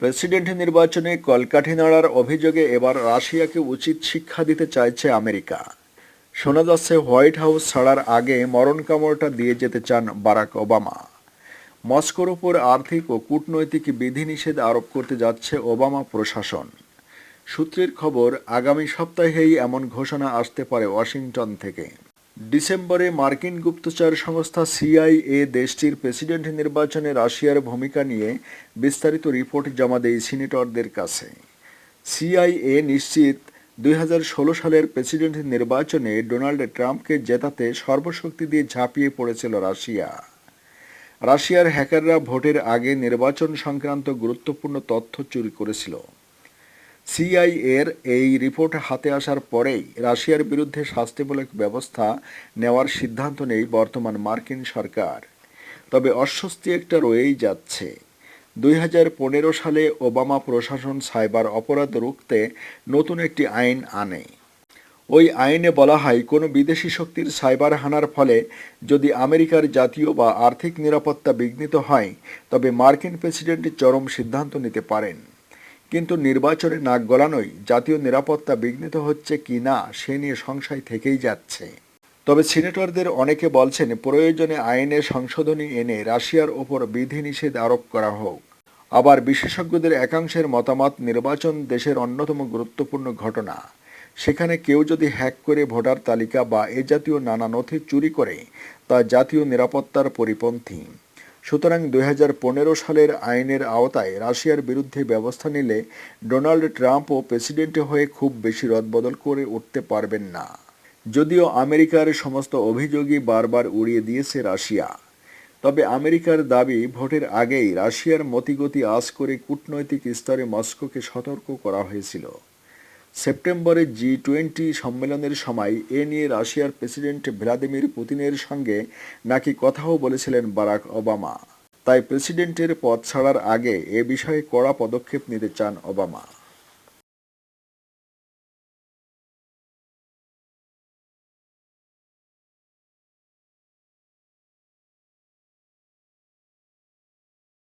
President নির্বাচনে কলকাঠি নাড়ার অভিযোগে এবার রাশিয়াকে উচিত শিক্ষা দিতে চাইছে আমেরিকা। শোনা যাচ্ছে, হোয়াইট হাউস ছাড়ার আগে মরণ কামড়টা দিয়ে যেতে চান বারাক ওবামা। মস্কোর উপর আর্থিক ও কূটনৈতিক বিধিনিষেধ আরোপ করতে যাচ্ছে ওবামা প্রশাসন। সূত্রের খবর, আগামী সপ্তাহেই এমন ঘোষণা আসতে পারে ওয়াশিংটন থেকে। ডিসেম্বরে মার্কিন গুপ্তচর সংস্থা সিআইএ দেশটির প্রেসিডেন্ট নির্বাচনে রাশিয়ার ভূমিকা নিয়ে বিস্তারিত রিপোর্ট জমা দেয় সিনেটরদের কাছে। সিআইএ নিশ্চিত দুই হাজার ষোলো সালের প্রেসিডেন্ট নির্বাচনে ডোনাল্ড ট্রাম্পকে জেতাতে সর্বশক্তি দিয়ে ঝাঁপিয়ে পড়েছিল রাশিয়া। রাশিয়ার হ্যাকাররা ভোটের আগে নির্বাচন সংক্রান্ত গুরুত্বপূর্ণ তথ্য চুরি করেছিল। সিআইএর এই রিপোর্ট হাতে আসার পরেই রাশিয়ার বিরুদ্ধে শাস্তিমূলক ব্যবস্থা নেওয়ার সিদ্ধান্ত নেই বর্তমান মার্কিন সরকার। তবে অস্বস্তি একটা রয়েই যাচ্ছে। দুই হাজার পনেরো সালে ওবামা প্রশাসন সাইবার অপরাধ রুখতে নতুন একটি আইন আনে। ওই আইনে বলা হয়, কোনো বিদেশি শক্তির সাইবার হানার ফলে যদি আমেরিকার জাতীয় বা আর্থিক নিরাপত্তা বিঘ্নিত হয়, তবে মার্কিন প্রেসিডেন্ট চরম সিদ্ধান্ত নিতে পারেন। কিন্তু নির্বাচনে নাক গলানোই জাতীয় নিরাপত্তা বিঘ্নিত হচ্ছে কি না, সে নিয়ে সংশয় থেকেই যাচ্ছে। তবে সিনেটরদের অনেকে বলছেন, প্রয়োজনে আইনে সংশোধনী এনে রাশিয়ার ওপর বিধিনিষেধ আরোপ করা হোক। আবার বিশেষজ্ঞদের একাংশের মতামত, নির্বাচন দেশের অন্যতম গুরুত্বপূর্ণ ঘটনা। সেখানে কেউ যদি হ্যাক করে ভোটার তালিকা বা এ জাতীয় নানা নথি চুরি করে, তা জাতীয় নিরাপত্তার পরিপন্থী। সুতরাং দু হাজার পনেরো সালের আইনের আওতায় রাশিয়ার বিরুদ্ধে ব্যবস্থা নিলে ডোনাল্ড ট্রাম্পও প্রেসিডেন্ট হয়ে খুব বেশি রদবদল করে উঠতে পারবেন না। যদিও আমেরিকার সমস্ত অভিযোগই বারবার উড়িয়ে দিয়েছে রাশিয়া। তবে আমেরিকার দাবি, ভোটের আগেই রাশিয়ার মতিগতি আজ করে কূটনৈতিক স্তরে মস্কোকে সতর্ক করা হয়েছিল। সেপ্টেম্বরে জি টোয়েন্টি সম্মেলনের সময় এ নিয়ে রাশিয়ার প্রেসিডেন্ট ভ্লাদিমির পুতিনের সঙ্গে নাকি কথাও বলেছিলেন বারাক ওবামা। তাই প্রেসিডেন্টের পদ ছাড়ার আগে এ বিষয়ে কড়া পদক্ষেপ নিতে চান ওবামা।